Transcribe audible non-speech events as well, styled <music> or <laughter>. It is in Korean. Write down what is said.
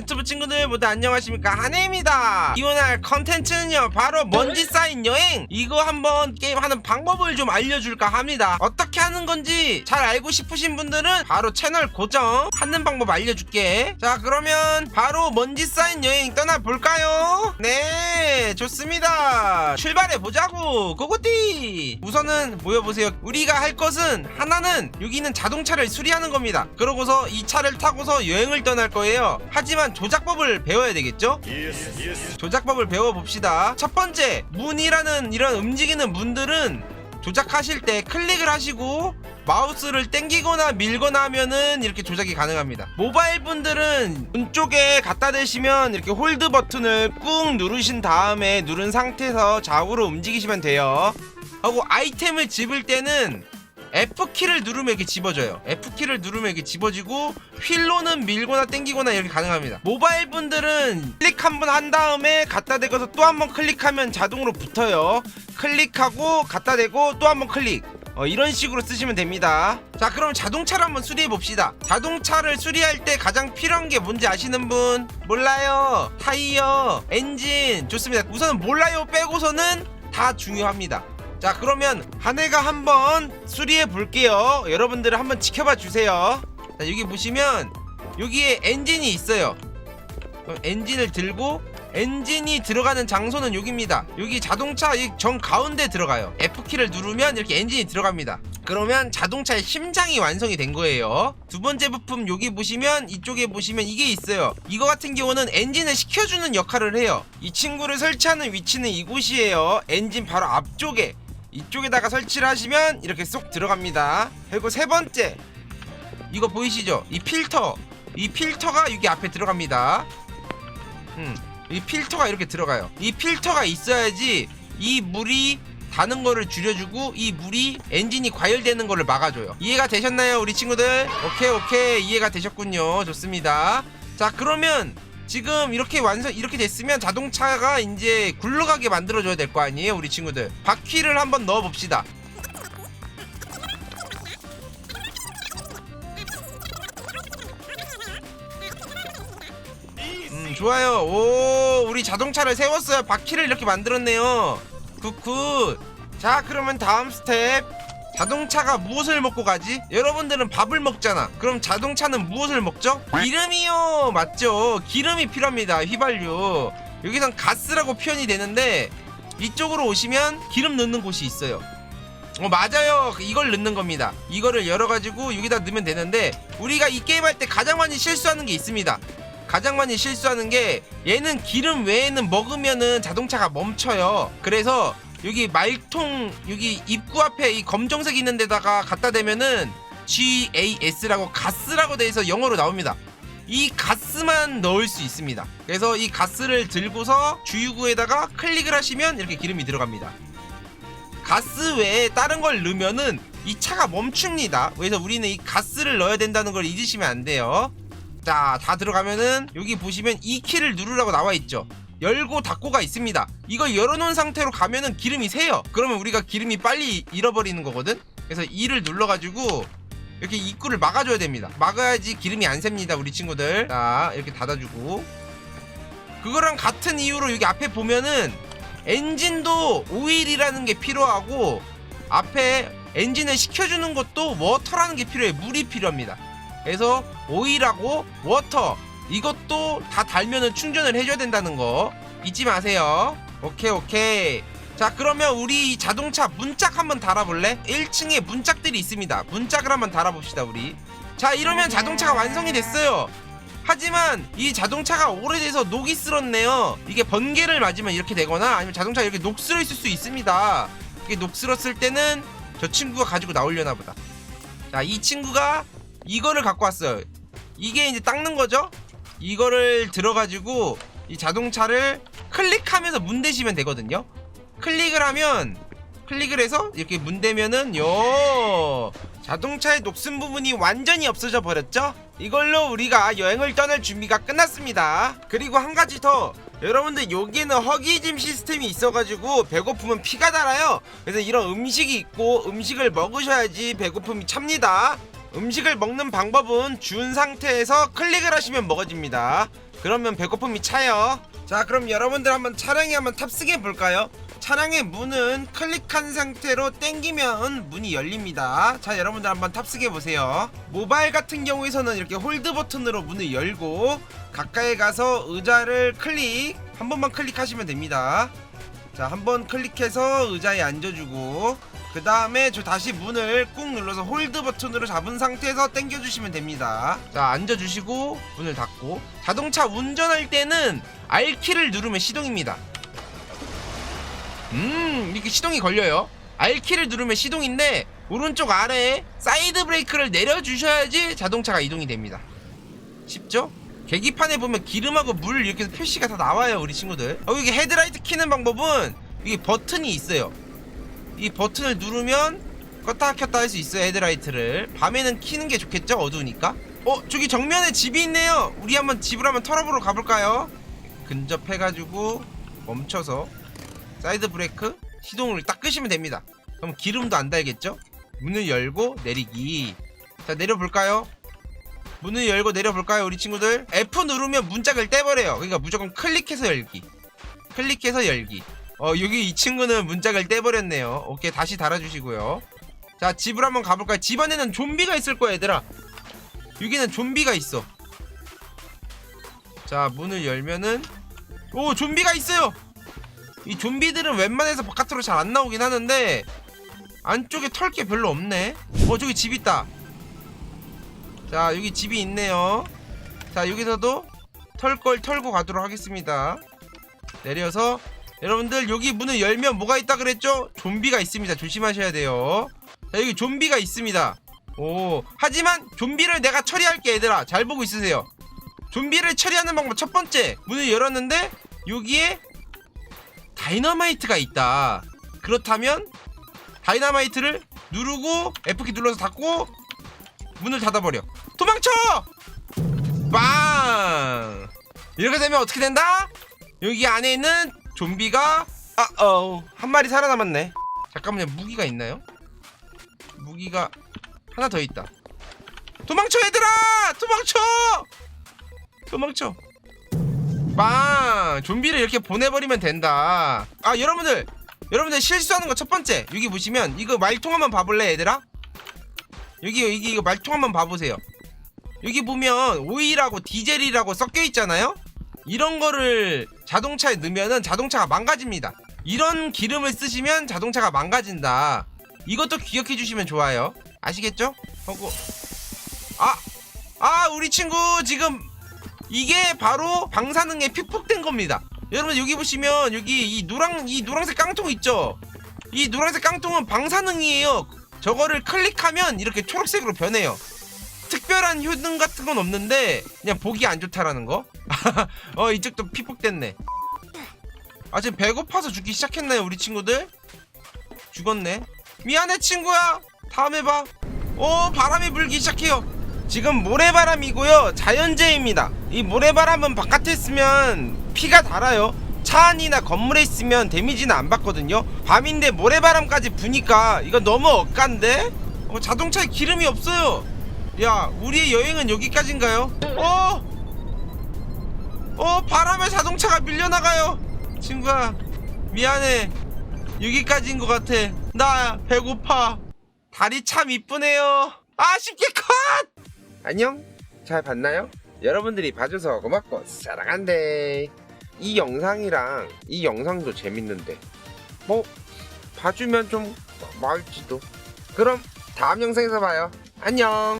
유튜브 친구들 모두 안녕하십니까? 한혜입니다. 이번할 컨텐츠는요 바로 먼지 쌓인 여행! 이거 한번 게임하는 방법을 좀 알려줄까 합니다. 어떻게 하는 건지 잘 알고 싶으신 분들은 바로 채널 고정! 하는 방법 알려줄게. 자 그러면 바로 먼지 쌓인 여행 떠나볼까요? 네 좋습니다. 출발해 보자고. 고고띠! 우선은 모여보세요. 우리가 할 것은 하나는 여기 있는 자동차를 수리하는 겁니다. 그러고서 이 차를 타고서 여행을 떠날 거예요. 하지만 조작법을 배워야 되겠죠? 조작법을 배워봅시다. 첫 번째 문이라는 이런 움직이는 문들은 조작하실 때 클릭을 하시고 마우스를 땡기거나 밀거나 하면은 이렇게 조작이 가능합니다. 모바일 분들은 문 쪽에 갖다 대시면 이렇게 홀드 버튼을 꾹 누르신 다음에 누른 상태에서 좌우로 움직이시면 돼요. 하고 아이템을 집을 때는 F키를 누르면 이렇게 집어져요. F키를 누르면 이렇게 집어지고 휠로는 밀거나 땡기거나 이렇게 가능합니다. 모바일 분들은 클릭 한 번 한 다음에 갖다 대고서 또 한 번 클릭하면 자동으로 붙어요. 클릭하고 갖다 대고 또 한 번 클릭. 어, 이런 식으로 쓰시면 됩니다. 자, 그럼 자동차를 한번 수리해 봅시다. 자동차를 수리할 때 가장 필요한 게 뭔지 아시는 분? 몰라요. 타이어, 엔진. 좋습니다. 우선은 몰라요 빼고서는 다 중요합니다. 자, 그러면 한 해가 한번 수리해 볼게요. 여러분들 한번 지켜봐 주세요. 자, 여기 보시면 여기에 엔진이 있어요. 엔진을 들고 엔진이 들어가는 장소는 여기입니다. 여기 자동차 이정 가운데 들어가요. F키를 누르면 이렇게 엔진이 들어갑니다. 그러면 자동차의 심장이 완성이 된 거예요. 두 번째 부품 여기 보시면 이쪽에 보시면 이게 있어요. 이거 같은 경우는 엔진을 식혀주는 역할을 해요. 이 친구를 설치하는 위치는 이곳이에요. 엔진 바로 앞쪽에 이쪽에다가 설치를 하시면 이렇게 쏙 들어갑니다. 그리고 세 번째 이거 보이시죠? 이 필터 이 필터가 여기 앞에 들어갑니다. 음, 이 필터가 이렇게 들어가요. 이 필터가 있어야지 이 물이 다는 거를 줄여주고 이 물이 엔진이 과열되는 거를 막아줘요. 이해가 되셨나요, 우리 친구들? 오케이, 오케이, 이해가 되셨군요. 좋습니다. 자, 그러면 지금 이렇게 완성 이렇게 됐으면 자동차가 이제 굴러가게 만들어줘야 될 거 아니에요, 우리 친구들. 바퀴를 한번 넣어 봅시다. 음, 좋아요. 오, 우리 자동차를 세웠어요. 바퀴를 이렇게 만들었네요. 굿굿. 자, 그러면 다음 스텝. 자동차가 무엇을 먹고 가지? 여러분들은 밥을 먹잖아. 그럼 자동차는 무엇을 먹죠? 기름이요. 맞죠? 기름이 필요합니다. 휘발유. 여기선 가스라고 표현이 되는데 이쪽으로 오시면 기름 넣는 곳이 있어요. 어 맞아요 이걸 넣는 겁니다 이거를 열어가지고 여기다 넣으면 되는데 우리가 이 게임 할 때 가장 많이 실수하는 게 있습니다 가장 많이 실수하는 게 얘는 기름 외에는 먹으면은 자동차가 멈춰요 그래서 여기 말통 여기 입구 앞에 이 검정색 있는 데다가 갖다 대면은 GAS라고 가스라고 돼 있어 영어로 나옵니다 이 가스만 넣을 수 있습니다 그래서 이 가스를 들고서 주유구에다가 클릭을 하시면 이렇게 기름이 들어갑니다 가스 외에 다른 걸 넣으면은 이 차가 멈춥니다. 그래서 우리는 이 가스를 넣어야 된다는 걸 잊으시면 안 돼요. 자, 다 들어가면은 여기 보시면 이 키를 누르라고 나와 있죠. 열고 닫고가 있습니다. 이걸 열어놓은 상태로 가면은 기름이 새요. 그러면 우리가 기름이 빨리 잃어버리는 거거든. 그래서 이를 눌러가지고 이렇게 입구를 막아줘야 됩니다. 막아야지 기름이 안 셉니다, 우리 친구들. 자, 이렇게 닫아주고. 그거랑 같은 이유로 여기 앞에 보면은 엔진도 오일이라는 게 필요하고 앞에 엔진을 식혀주는 것도 워터라는 게 필요해 물이 필요합니다 그래서 오일하고 워터 이것도 다 달면은 충전을 해줘야 된다는 거 잊지 마세요 오케이 오케이 자 그러면 우리 이 자동차 문짝 한번 달아볼래? 1층에 문짝들이 있습니다 문짝을 한번 달아봅시다 우리 자 이러면 자동차가 완성이 됐어요 하지만 이 자동차가 오래돼서 녹이 쓸었네요. 이게 번개를 맞으면 이렇게 되거나 아니면 자동차가 이렇게 녹슬어 있을 수 있습니다. 이게 녹슬었을 때는 저 친구가 가지고 나오려나 보다. 자, 이 친구가 이거를 갖고 왔어요. 이게 이제 닦는 거죠? 이거를 들어가지고 이 자동차를 클릭하면서 문 대시면 되거든요. 클릭을 하면 클릭을 해서 이렇게 문 대면은 요 자동차의 녹슨 부분이 완전히 없어져 버렸죠? 이걸로 우리가 여행을 떠날 준비가 끝났습니다. 그리고 한 가지 더 여러분들 여기에는 허기짐 시스템이 있어가지고 배고프면 피가 달아요. 그래서 이런 음식이 있고 음식을 먹으셔야지 배고픔이 찹니다. 음식을 먹는 방법은 준 상태에서 클릭을 하시면 먹어집니다. 그러면 배고픔이 차요 자 그럼 여러분들 한번 차량에 한번 탑승해 볼까요? 차량의 문은 클릭한 상태로 땡기면 문이 열립니다. 자 여러분들 한번 탑승해 보세요. 모바일 같은 경우에서는 이렇게 홀드 버튼으로 문을 열고 가까이 가서 의자를 클릭 한 번만 클릭하시면 됩니다. 자 한 번 클릭해서 의자에 앉아주고 그 다음에 저 다시 문을 꾹 눌러서 홀드 버튼으로 잡은 상태에서 당겨주시면 됩니다. 자 앉아주시고 문을 닫고. 자동차 운전할 때는 R키를 누르면 시동입니다. 음 이렇게 시동이 걸려요. R키를 누르면 시동인데 오른쪽 아래에 사이드 브레이크를 내려주셔야지 자동차가 이동이 됩니다. 쉽죠? 계기판에 보면 기름하고 물 이렇게 표시가 다 나와요 우리 친구들. 어, 이게 헤드라이트 키는 방법은 이게 버튼이 있어요 이 버튼을 누르면 껐다 켰다 할 수 있어요 헤드라이트를. 밤에는 키는 게 좋겠죠? 어두우니까. 어 저기 정면에 집이 있네요. 우리 한번 집을 한번 털어보러 가볼까요? 근접해가지고 멈춰서 사이드 브레이크 시동을 딱 끄시면 됩니다. 그럼 기름도 안 달겠죠? 문을 열고 내리기. 자 내려볼까요? 문을 열고 내려볼까요 우리 친구들? F 누르면 문짝을 떼버려요. 그러니까 무조건 클릭해서 열기. 클릭해서 열기 어 여기 이 친구는 문짝을 떼버렸네요. 오케이 다시 달아주시고요. 자 집을 한번 가볼까요? 집 안에는 좀비가 있을 거야 얘들아. 여기는 좀비가 있어. 자 문을 열면은 오 좀비가 있어요! 이 좀비들은 웬만해서 바깥으로 잘 안 나오긴 하는데 안쪽에 털 게 별로 없네. 어 저기 집 있다. 자 여기 집이 있네요. 자 여기서도 털 걸 털고 가도록 하겠습니다. 내려서 여러분들 여기 문을 열면 뭐가 있다 그랬죠? 좀비가 있습니다. 조심하셔야 돼요. 자 여기 좀비가 있습니다. 오 하지만 좀비를 내가 처리할게 얘들아. 잘 보고 있으세요. 좀비를 처리하는 방법 첫 번째 문을 열었는데 여기에 다이너마이트가 있다. 그렇다면 다이너마이트를 누르고 F키 눌러서 닫고 문을 닫아버려. 도망쳐! 빵! 이렇게 되면 어떻게 된다? 여기 안에 있는 좀비가? 아어한 마리 살아남았네. 잠깐만요. 무기가 있나요? 무기가 하나 더 있다. 도망쳐 얘들아! 도망쳐! 도망쳐. 빵! 좀비를 이렇게 보내버리면 된다. 아 여러분들. 여러분들 실수하는 거 첫 번째. 여기 보시면 이거 말통 한번 봐볼래 얘들아? 여기 여기 이거 말통 한번 봐보세요. 여기 보면 오일하고 디젤이라고 섞여 있잖아요? 이런 거를 자동차에 넣으면은 자동차가 망가집니다. 이런 기름을 쓰시면 자동차가 망가진다. 이것도 기억해 주시면 좋아요. 아시겠죠? 하고. 아! 아 우리 친구 지금 이게 바로 방사능에 픽폭된 겁니다. 여러분 여기 보시면 여기 이 노랑 이 노란색 깡통 있죠? 이 노란색 깡통은 방사능이에요. 저거를 클릭하면 이렇게 초록색으로 변해요. 특별한 효능 같은 건 없는데 그냥 보기 안 좋다라는 거. <laughs> 어 이쪽도 피폭됐네. 아 지금 배고파서 죽기 시작했나요 우리 친구들? 죽었네. 미안해 친구야. 다음에 봐. 오 바람이 불기 시작해요. 지금 모래바람이고요 자연재해입니다. 이 모래바람은 바깥에 있으면 피가 달아요. 차 안이나 건물에 있으면 데미지는 안 받거든요. 밤인데 모래바람까지 부니까 이거 너무 억간데? 어, 자동차에 기름이 없어요. 야, 우리의 여행은 여기까지인가요? 어! 어, 바람에 자동차가 밀려나가요! 친구야, 미안해. 여기까지인 것 같아. 나 배고파. 다리 참 이쁘네요. 아쉽게 컷! 안녕? 잘 봤나요? 여러분들이 봐줘서 고맙고 사랑한대. 이 영상이랑 이 영상도 재밌는데. 뭐, 봐주면 좀 말지도. 그럼 다음 영상에서 봐요. 안녕.